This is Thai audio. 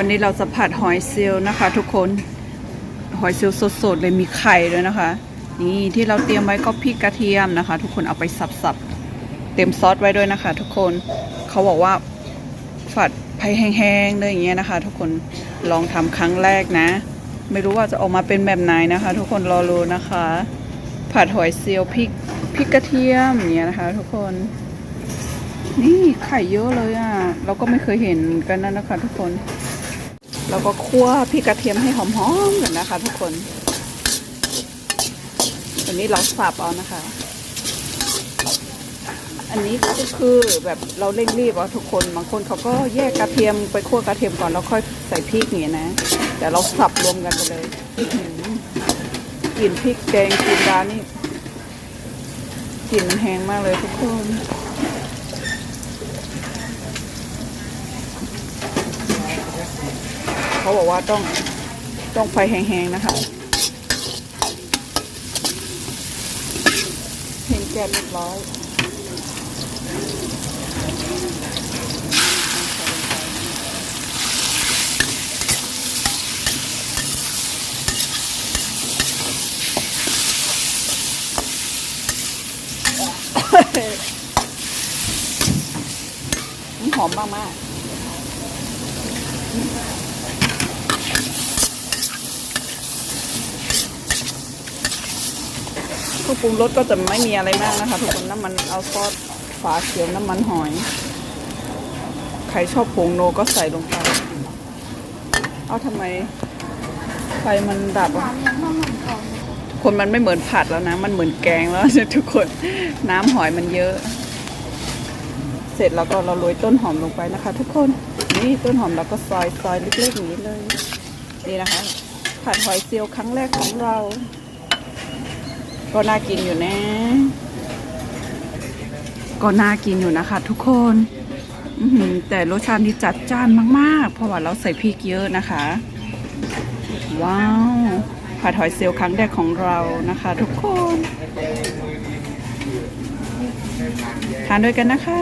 วันนี้เราจะผัดหอยเซลล์นะคะ ทุกคนหอยเซลล์สดๆเลยมีไข่ด้วยนะคะ นี่ที่เราเตรียมไว้ก็พริกกระเทียมนะคะ ทุกคนเอาไปสับๆเต็มซอสไว้ด้วยนะคะ ทุกคนเขาบอกว่าผัดไผ่แห้งๆเลยอย่างเงี้ยนะคะ ทุกคนลองทำครั้งแรกนะ ไม่รู้ว่าจะออกมาเป็นแบบไหนนะคะ ทุกคนรอรู้นะคะ ผัดหอยเซลล์พริกพริกกระเทียมอย่างเงี้ยนะคะ ทุกคนนี่ไข่เยอะเลยอะ เราก็ไม่เคยเห็นกันนั่นนะคะ ทุกคน เราก็คั่วพริกกระเทียมให้หอมๆกันนะคะ ทุกคนวันนี้เราสับเอานะคะ อันนี้ก็คือแบบเราเร่งรีบเอาทุกคนบางคนเขาก็แยกกระเทียมไปคั่วกระเทียมก่อนแล้วค่อยใส่พริกอย่างเงี้ยนะ แต่เราสับรวมกันไปเลยกลิ่นพริกแกงกลิ่นดานี่กลิ่นแห้งมากเลยทุกคน เขาบอกว่าต้องต้องไฟแห้งๆนะคะเห็นแก๊สเรียบร้อยหอมมากๆ ครื่องปรุงรสก็จะไม่มีอะไรมากนะคะทุกคนน้ำมันเอาซอสฝาเขียวน้ำมันหอย ใครชอบผงโนก็ใส่ลงไป เอาทำไมไฟมันดับอะคนมันไม่เหมือนผัดแล้วนะ มันเหมือนแกงแล้วทุกคนน้ำหอยมันเยอะ เสร็จแล้วก็เราโรยต้นหอมลงไปนะคะ ทุกคนนี่ต้นหอมเราก็ซอยซอยเล็กๆอย่างนี้เลย นี่นะคะ ผัดหอยเซียวครั้งแรกของเรา ก็น่ากินอยู่นะ ก็น่ากินอยู่นะคะ ทุกคนแต่รสชาติที่จัดจ้านมาก ๆ เพราะว่าเราใส่พริกเยอะนะคะ ว้าวผัดหอยเซลล์ครั้งแรกของเรานะคะ ทุกคนทานด้วยกันนะคะ